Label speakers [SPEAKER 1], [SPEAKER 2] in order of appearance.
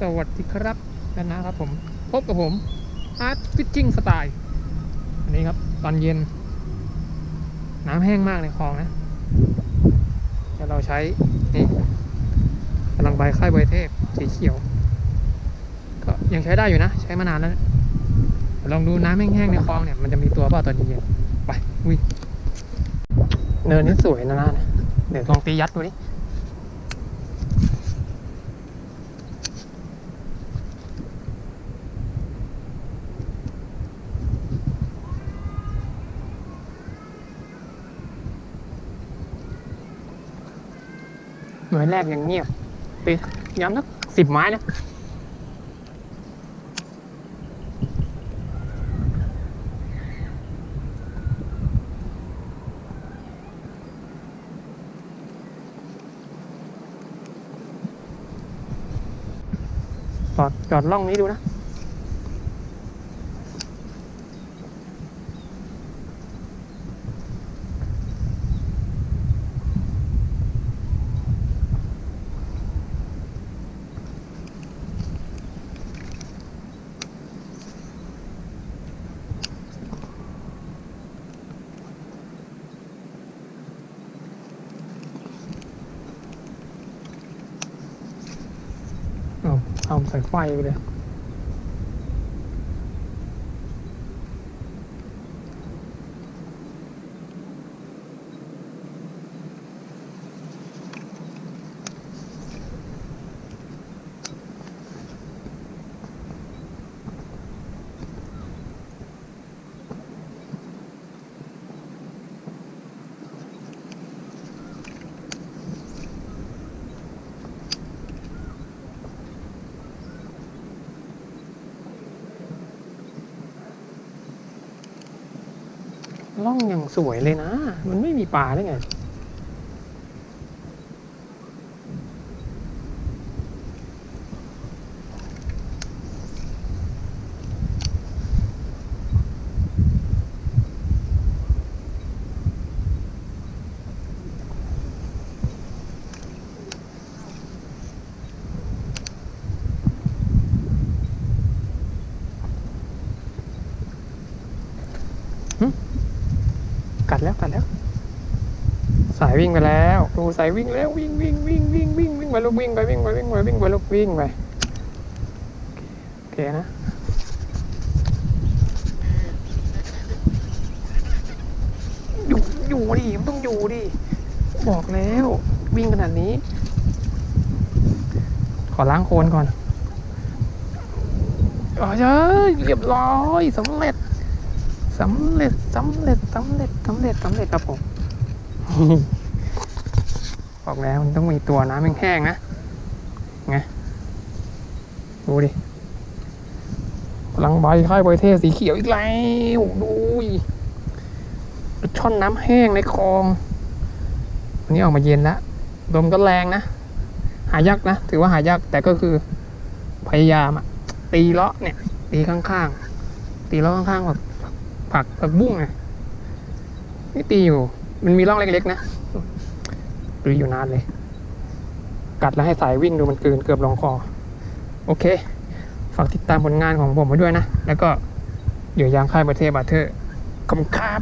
[SPEAKER 1] สวัสดีครับกันนะครับผม พบกับผมอาร์ตฟิชชิ่งสไตล์อันนี้ครับ ตอนเย็น น้ำแห้งมากในคลองนะเดี๋ยวเราใช้ นี่กำลังใบค่ายใบเทพ สีเขียว ก็ยังใช้ได้อยู่นะ ใช้มานานแล้วลองดูน้ำแห้งๆในคลองเนี่ย มันจะมีตัวเปล่าตอนเย็นไปวิเนินนี้สวยนะนะเนี่ยเดี๋ยวลองตียัดดูดิ หน่วยแรกยังเงียบตีย้ำสักสิบไม้นะจอดจอดล่องนี้ดูนะ เอาเอาใส่ไฟไปเลย ล่องอย่างสวยเลยนะ มันไม่มีปลาได้ไงกั ดแล้วกัดแล้ว สายวิ่งไปแล้วดูสายวิ่งแล้ววิ่งวิ่งวิ่งวิ่งวิ่งวิ่งไปลูกวิ่งไปวิ่งไปวิ่งไปวิ่งไปลูกวิ่งไปโอเคนะอยู่อยู่ดิมันต้องอยู่ดิบอกแล้ว วิ่งขนาดนี้ ขอล้างโคลนก่อนอ๋อเจ้ยเรียบร้อยสำเร็จ สำเร็จสำเร็จสำเร็จสำเร็จสำเร็จครับผมบอกแล้วมันต้องมีตัวน้ำแห้งๆนะไงดูดิพลังใบค่ายใบเทศสีเขียวอีกแล้วดูดิช่อนน้ำแห้งในคลองวันนี้ออกมาเย็นแล้วลมก็แรงนะ หายากนะ ถือว่าหายาก แต่ก็คือพยายามอะตีเลาะเนี่ย ตีข้างๆ ตีเลาะข้างๆแบบ ผักผักบุ้งไงนี่ตีอยู่ มันมีร่องเล็กๆนะตีอยู่นานเลย กัดแล้วให้สายวิ่งดูมันเกินเกือบลงคอ โอเค ฝากติดตามผลงานของผมมาด้วยนะ แล้วก็เดี๋ยวยางค่ายประเทศบาเทอร์ขอบคุณครับ